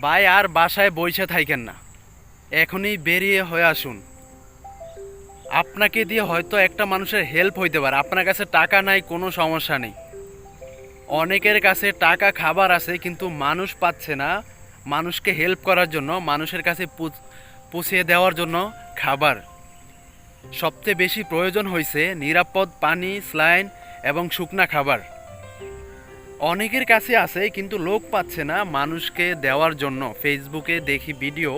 ভাই আর বাসায় বইসে থাকেন না। এখনই বেরিয়ে হয়ে আসুন। আপনাকে দিয়ে হয়তো একটা মানুষের হেল্প হইতে পারে। আপনার কাছে টাকা নাই, কোনো সমস্যা নেই। অনেকের কাছে টাকা খাবার আছে, কিন্তু মানুষ পাচ্ছে না মানুষকে হেল্প করার জন্য, মানুষের কাছে পুষিয়ে দেওয়ার জন্য খাবার। সবচেয়ে বেশি প্রয়োজন হয়েছে নিরাপদ পানি স্লাইন এবং শুকনা খাবার। অনেকের কাছে আছে, কিন্তু লোক পাচ্ছে না মানুষকে দেওয়ার জন্য। ফেসবুকে দেখি ভিডিও।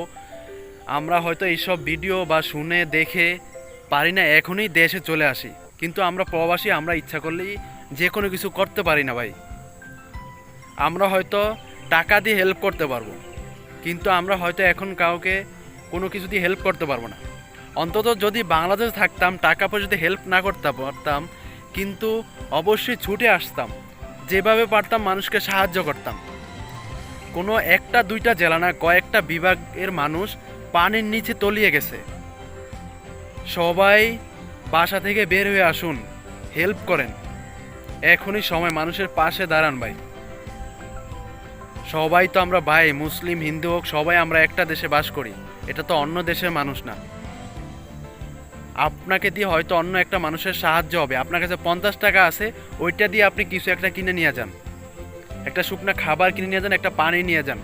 আমরা হয়তো এইসব ভিডিও বা শুনে দেখে পারি না, এখনই দেশে চলে আসি। কিন্তু আমরা প্রবাসী, আমরা ইচ্ছা করলেই যে কোনো কিছু করতে পারি না ভাই। আমরা হয়তো টাকা দিয়ে হেল্প করতে পারব, কিন্তু আমরা হয়তো এখন কাউকে কোনো কিছু দিয়ে হেল্প করতে পারব না। অন্তত যদি বাংলাদেশ থাকতাম, টাকা পয়সা দিয়ে হেল্প না করতে পারতাম, কিন্তু অবশ্যই ছুটে আসতাম। যেভাবে পারতাম মানুষকে সাহায্য করতাম। কোনো একটা, দুইটা জেলা না, কয়েকটা বিভাগের মানুষ পানির নিচে তলিয়ে গেছে। সবাই বাসা থেকে বের হয়ে আসুন, হেল্প করেন। এখনই সময়, মানুষের পাশে দাঁড়ান ভাই। সবাই তো আমরা ভাই, মুসলিম, হিন্দু হোক, সবাই আমরা একটা দেশে বাস করি। এটা তো অন্য দেশের মানুষ না। আপনাকে দিয়ে হয়তো অন্য একটা মানুষের সাহায্য হবে। আপনার কাছে পঞ্চাশ টাকা আছে, ওইটা দিয়ে আপনি কিছু একটা কিনে নিয়ে যান। একটা শুকনো খাবার কিনে নিয়ে যান, একটা পানি নিয়ে যান।